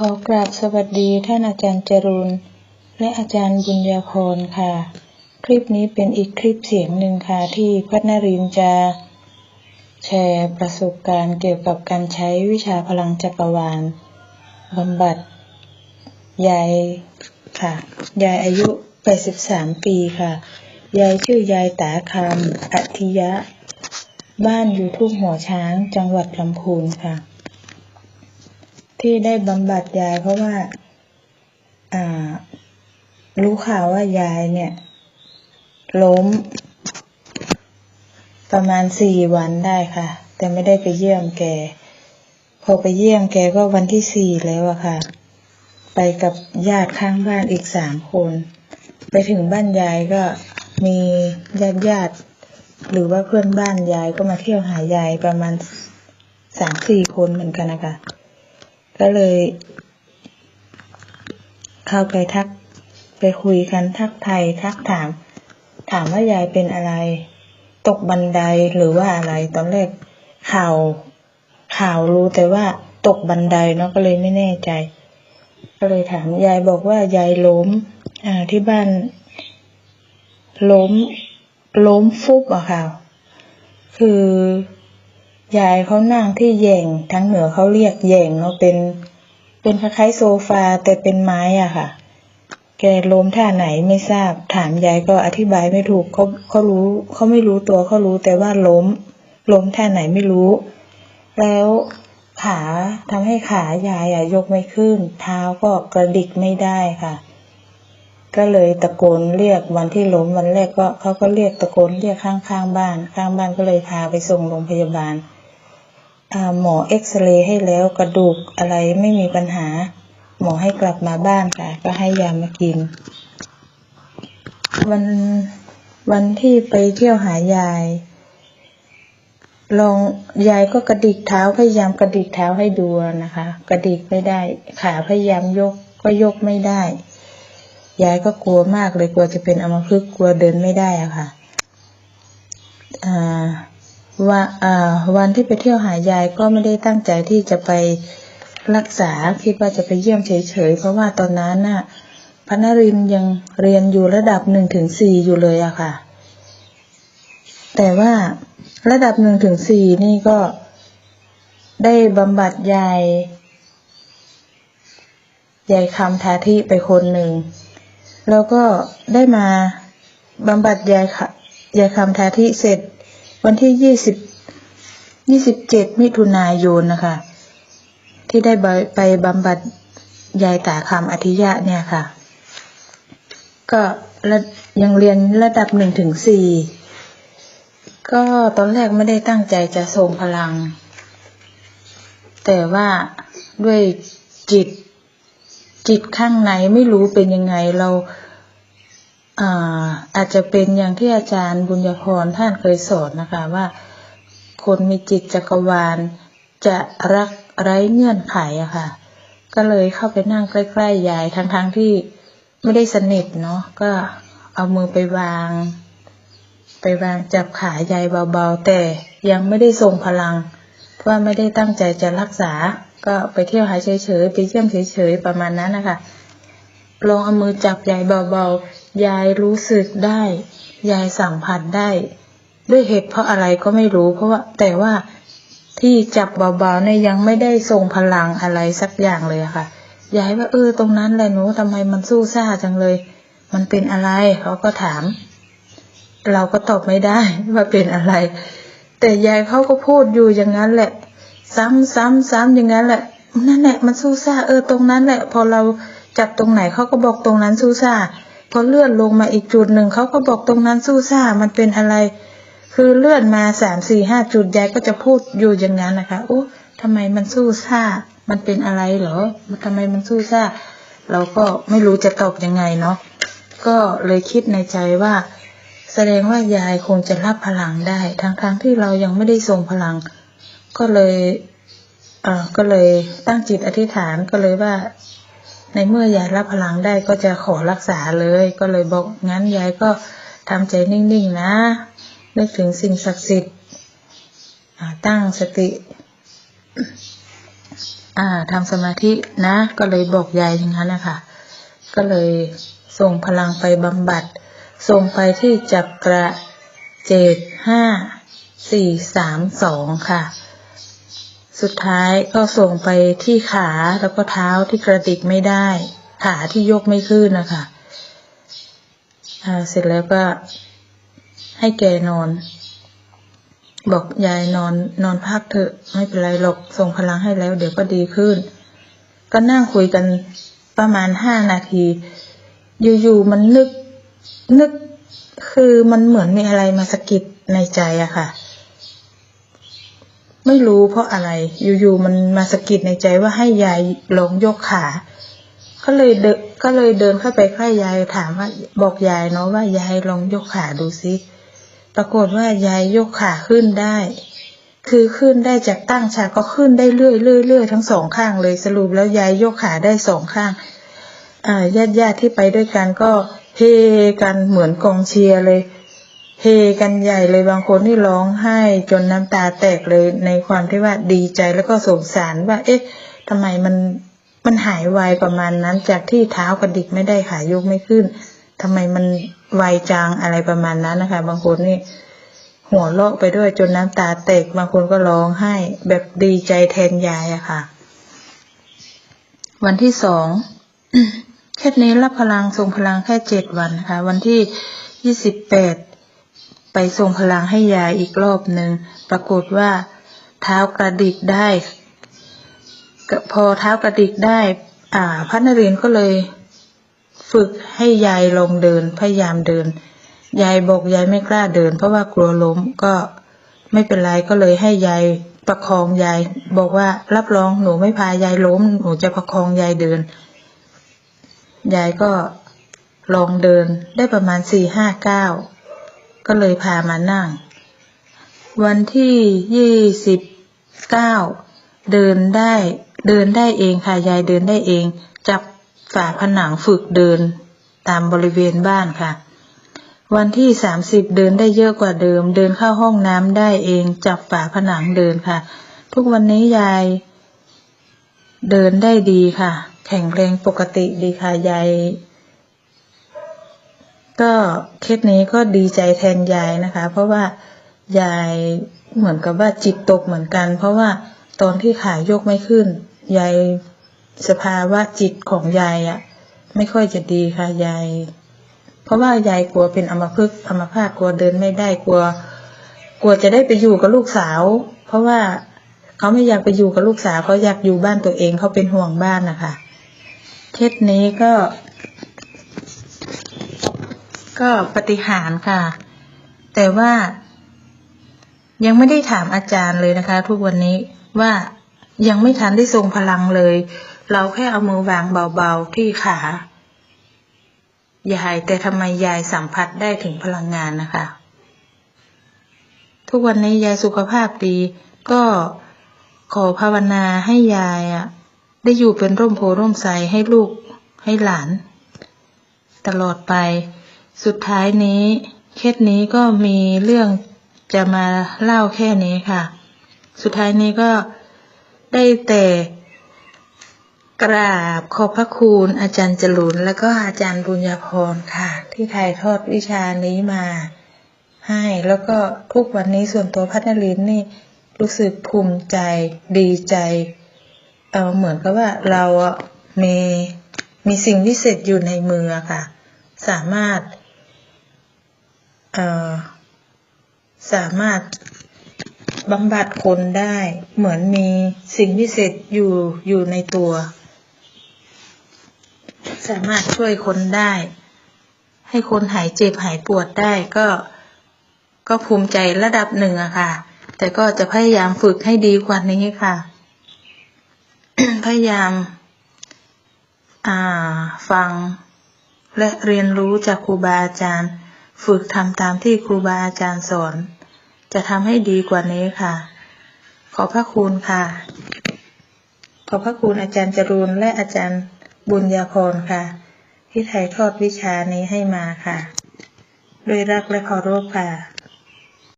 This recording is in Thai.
ขอกราบสวัสดีท่านอาจารย์จรูนและอาจารย์บุญญาพรค่ะ คลิปนี้เป็นอีกคลิปเสียงหนึ่งค่ะ ที่พัฒนรินจะแชร์ประสบการณ์เกี่ยวกับการใช้วิชาพลังจักรวาลบำบัดยายค่ะ ยายอายุ 83 ปีค่ะ ยายชื่อยายตาคำอัธิยะ บ้านอยู่ทุ่งหัวช้างจังหวัดลำพูนค่ะ ที่ได้บำบัดยายเพราะว่าอ่า รู้ข่าวว่ายายเนี่ย ล้ม ประมาณสี่วันได้ค่ะ แต่ไม่ได้ไปเยี่ยมแก พอไปเยี่ยมแกก็วันที่สี่แล้วอะค่ะ ไปกับญาติข้างบ้านอีกสามคน ไปถึงบ้านยายก็มีญาติญาติหรือว่าเพื่อนบ้านยายก็มาเที่ยวหายายประมาณสามสี่คนเหมือนกันนะคะ ก็เลย เข้าไปทัก ไปคุยกันทักไทายทักถาม ถามว่ายายเป็นอะไร ตกบันไดหรือว่าอะไร ตอนแรกข่าวข่าวรู้แต่ว่าตกบันไดเนาะก็เลยไม่แน่ใจ ก็เลยถามยายบอกว่ายายล้ม อ่าที่บ้าน ล้ม ล้มฟุบอะค่ะ คือ ยายเขานั่งที่แย่งทั้งเหนือเขาเรียกแย่งเนาะเป็น เป็นคล้ายๆโซฟาแต่เป็นไม้อะค่ะ แกล้มท่าไหนไม่ทราบ ถามยายก็อธิบายไม่ถูกเขาเขารู้เขาไม่รู้ตัวเขารู้แต่ว่าล้ม ล้มท่าไหนไม่รู้ แล้วขาทำให้ขายายอะยกไม่ขึ้น เท้าก็กระดิกไม่ได้ค่ะ ก็เลยตะโกนเรียกวันที่ล้มวันแรกก็เขาก็เรียกตะโกนเรียกข้างๆบ้าน ข้างบ้านก็เลยพาไปส่งโรงพยาบาล หมอเอ็กซเรย์ให้แล้วกระดูกอะไรไม่มีปัญหา หมอให้กลับมาบ้านค่ะ ก็ให้ยามากิน วันวันที่ไปเที่ยวหายาย ลองยายก็กระดิกเท้าพยายามกระดิกเท้าให้ดูนะคะ กระดิกไม่ได้ ขาพยายามยกก็ยกไม่ได้ ยายก็กลัวมากเลยกลัวจะเป็นอัมพฤกษ์กลัวเดินไม่ได้อะค่ะอ่า ว่าอ่าวันที่ไปเที่ยวหายายก็ไม่ได้ตั้งใจที่จะไปรักษาคิดว่าจะไปเยี่ยมเฉยๆเพราะว่าตอนนั้นน่ะพนรินยังเรียนอยู่ระดับหนึ่งถึงสี่อยู่เลยอะค่ะ แต่ว่าระดับหนึ่งถึงสี่นี่ก็ได้บำบัดยายยายคำทาทิไปคนหนึ่ง แล้วก็ได้มาบำบัดยายค่ะยายคำทาทิเสร็จ วันที่ยี่สิบยี่สิบเจ็ดมิถุนายนนะคะ ที่ได้ไปไปบำบัดยายตาคำอธิยะเนี่ยค่ะ ก็ยังเรียนระดับหนึ่งถึงสี่ก็ตอนแรกไม่ได้ตั้งใจจะส่งพลัง แต่ว่าด้วยจิตจิตข้างในไม่รู้เป็นยังไงเรา อาจจะเป็นอย่างที่อาจารย์บุญญพรท่านเคยสอนนะคะว่าคนมีจิตจักรวาลจะรักไร้เงื่อนไขอะค่ะ ก็เลยเข้าไปนั่งใกล้ๆยายทั้งๆทที่ไม่ได้สนิทเนาะก็เอามือไปวาง ไปวางจับขายายเบาๆ แต่ยังไม่ได้ส่งพลัง เพราะไม่ได้ตั้งใจจะรักษา ก็ไปเที่ยวหายเฉยๆไปเยี่ยมเฉยๆประมาณนั้นนะคะ ลองเอามือจับยายเบาๆ ยายรู้สึกได้ ยายสัมผัสได้ ด้วยเหตุเพราะอะไรก็ไม่รู้เพราะว่า แต่ว่าที่จับเบาๆเนี่ยยังไม่ได้ส่งพลังอะไรสักอย่างเลยค่ะ ยายว่าเออตรงนั้นแหละหนูทำไมมันสู้ซ่าจังเลย มันเป็นอะไรเขาก็ถาม เราก็ตอบไม่ได้ว่าเป็นอะไร แต่ยายเขาก็พูดอยู่อย่างนั้นแหละ ซ้ำซ้ำซ้ำอย่างนั้นแหละนั่นแหละมันสู้ซ่าเออตรงนั้นแหละ พอเรา จับตรงไหนเขาก็บอกตรงนั้นสู้ซ่าพอเลื่อนลงมาอีกจุดหนึ่งเขาก็บอกตรงนั้นสู้ซ่ามันเป็นอะไร คือเลื่อนมาสามสี่ห้าจุดยายก็จะพูดอยู่อย่างนั้นนะคะโอ้ทำไมมันสู้ซ่า มันเป็นอะไรเหรอทำไมมันสู้ซ่า เราก็ไม่รู้จะตอบยังไงเนาะก็เลยคิดในใจว่า แสดงว่ายายคงจะรับพลังได้ทั้งๆทที่เรายังไม่ได้ส่งพลัง ก็เลยเอ่อก็เลยตั้งจิตอธิษฐานก็เลยว่า ในเมื่อยายรับพลังได้ก็จะขอรักษาเลย ก็เลยบอกงั้นยายก็ทำใจนิ่งๆนะนึกถึงสิ่งศักดิ์สิทธิ์ตั้งสติอ่าทำสมาธินะ ก็เลยบอกยายอย่างนั้นนะคะก็เลยส่งพลังไปบำบัด ส่งไปที่จักระเจ็ดห้าสี่สามสองค่ะ สุดท้ายก็ส่งไปที่ขาแล้วก็เท้าที่กระดิกไม่ได้ ขาที่ยกไม่ขึ้นนะคะเสร็จแล้วก็ให้แกนอน บอกยายนอนนอนพักเถอะไม่เป็นไรหรอกส่งพลังให้แล้ว เดี๋ยวก็ดีขึ้น ก็นั่งคุยกันประมาณห้านาที อยู่ๆมันนึกนึกคือมันเหมือนมีอะไรมาสะกิดในใจอะค่ะ ไม่รู้เพราะอะไร อยู่ๆมันมาสะกิดในใจว่าให้ยายลองยกขา ก็เลยเดก็เลยเดินเข้าไปใกล้ยายถามว่าบอกยายเนาะว่ายายลองยกขาดูสิปรากฏว่ายายยกขาขึ้นได้ คือขึ้นได้จากตั้งฉากก็ขึ้นได้เรื่อยเรื่อยเรื่อยทั้งสองข้างเลยสรุปแล้วยายยกขาได้สองข้างญาติญาติที่ไปด้วยกันก็เฮกันเหมือนกองเชียร์เลย เฮกันใหญ่เลยบางคนที่ร้องไห้จนน้ำตาแตกเลยในความที่ว่าดีใจแล้วก็สงสารว่า เอ๊ะทำไมมันมันหายไวประมาณนั้นจากที่เท้ากระดิกไม่ได้ขายกไม่ขึ้นทำไมมันไวจังอะไรประมาณนั้นนะคะ บางคนนี่หัวเราะไปด้วยจนน้ำตาแตกบางคนก็ร้องไห้ แบบดีใจแทนยายอะค่ะ วันที่สองแค่นี้รับพลังทรงพลังแค่เจ็ดวันนะคะ วันที่ยี่สิบแปด ไปทรงพลังให้ยายอีกรอบหนึ่ง ปรากฏว่า เท้ากระดิกได้ พอเท้ากระดิกได้ อ่าพัฒนรินก็เลย ฝึกให้ยายลงเดิน พยายามเดิน ยายบอกยายไม่กล้าเดิน เพราะว่ากลัวล้มก็ไม่เป็นไรก็เลยให้ยายประคองยาย บอกว่ารับรองหนูไม่พายายล้ม หนูจะประคองยายเดิน ยายก็ลองเดินได้ประมาณสี่ห้าเก้า ก็เลยพามานั่ง วันที่ยี่สิบเก้าเดินได้เดินได้เองค่ะยายเดินได้เอง จับฝาผนังฝึกเดินตามบริเวณบ้านค่ะ วันที่สามสิบเดินได้เยอะกว่าเดิม เดินเข้าห้องน้ำได้เอง จับฝาผนังเดินค่ะ ทุกวันนี้ยาย เดินได้ดีค่ะ แข็งแรงปกติดีค่ะยาย ก็เคสนี้ก็ดีใจแทนยายนะคะ เพราะว่ายายเหมือนกับว่าจิตตกเหมือนกัน เพราะว่าตอนที่ขายกไม่ขึ้น ยายสภาวะจิตของยายอะไม่ค่อยจะดีค่ะยาย เพราะว่ายายกลัวเป็นอมพฤกอัมพาตกลัวเดินไม่ได้กลัว กลัวจะได้ไปอยู่กับลูกสาว เพราะว่าเขาไม่อยากไปอยู่กับลูกสาวเขาอยากอยู่บ้านตัวเองเขาเป็นห่วงบ้านนะคะเคสนี้ก็ ก็ปฏิหารค่ะ แต่ว่า ยังไม่ได้ถามอาจารย์เลยนะคะ ทุกวันนี้ว่ายังไม่ทันได้ทรงพลังเลย เราแค่เอามือวางเบาๆที่ขายายแต่ทำไมยายสัมผัสได้ถึงพลังงานนะคะ ทุกวันนี้ยายสุขภาพดี ก็ขอภาวนาให้ยายอะได้อยู่เป็นร่มโพร่มไทรให้ลูกให้หลาน ตลอดไป สุดท้ายนี้ เคสนี้ก็มีเรื่องจะมาเล่าแค่นี้ค่ะ สุดท้ายนี้ก็ได้แต่กราบขอบพระคุณอาจารย์จรุนแล้วก็อาจารย์บุญญาพรค่ะ ที่ถ่ายทอดวิชานี้มาให้ แล้วก็ทุกวันนี้ส่วนตัวพัฒนลินนี่รู้สึกภูมิใจดีใจ เออเหมือนกับว่าเราอะมีมีสิ่งวิเศษอยู่ในมือค่ะ สามารถ สามารถบำบัดคนได้เหมือนมีสิ่งพิเศษอยู่อยู่ในตัว สามารถช่วยคนได้ ให้คนหายเจ็บหายปวดได้ก็ก็ภูมิใจระดับหนึ่งอะค่ะ แต่ก็จะพยายามฝึกให้ดีกว่านี้ค่ะ พยายาม อ่า ฟังและเรียนรู้จากครูบาอาจารย์ ฝึกทำตามที่ครูบาอาจารย์สอน จะทำให้ดีกว่านี้ค่ะ ขอพระคุณค่ะ ขอพระคุณอาจารย์จรูนและอาจารย์บุญญาพรค่ะ ที่ถ่ายทอดวิชานี้ให้มาค่ะ ด้วยรักและเคารพค่ะ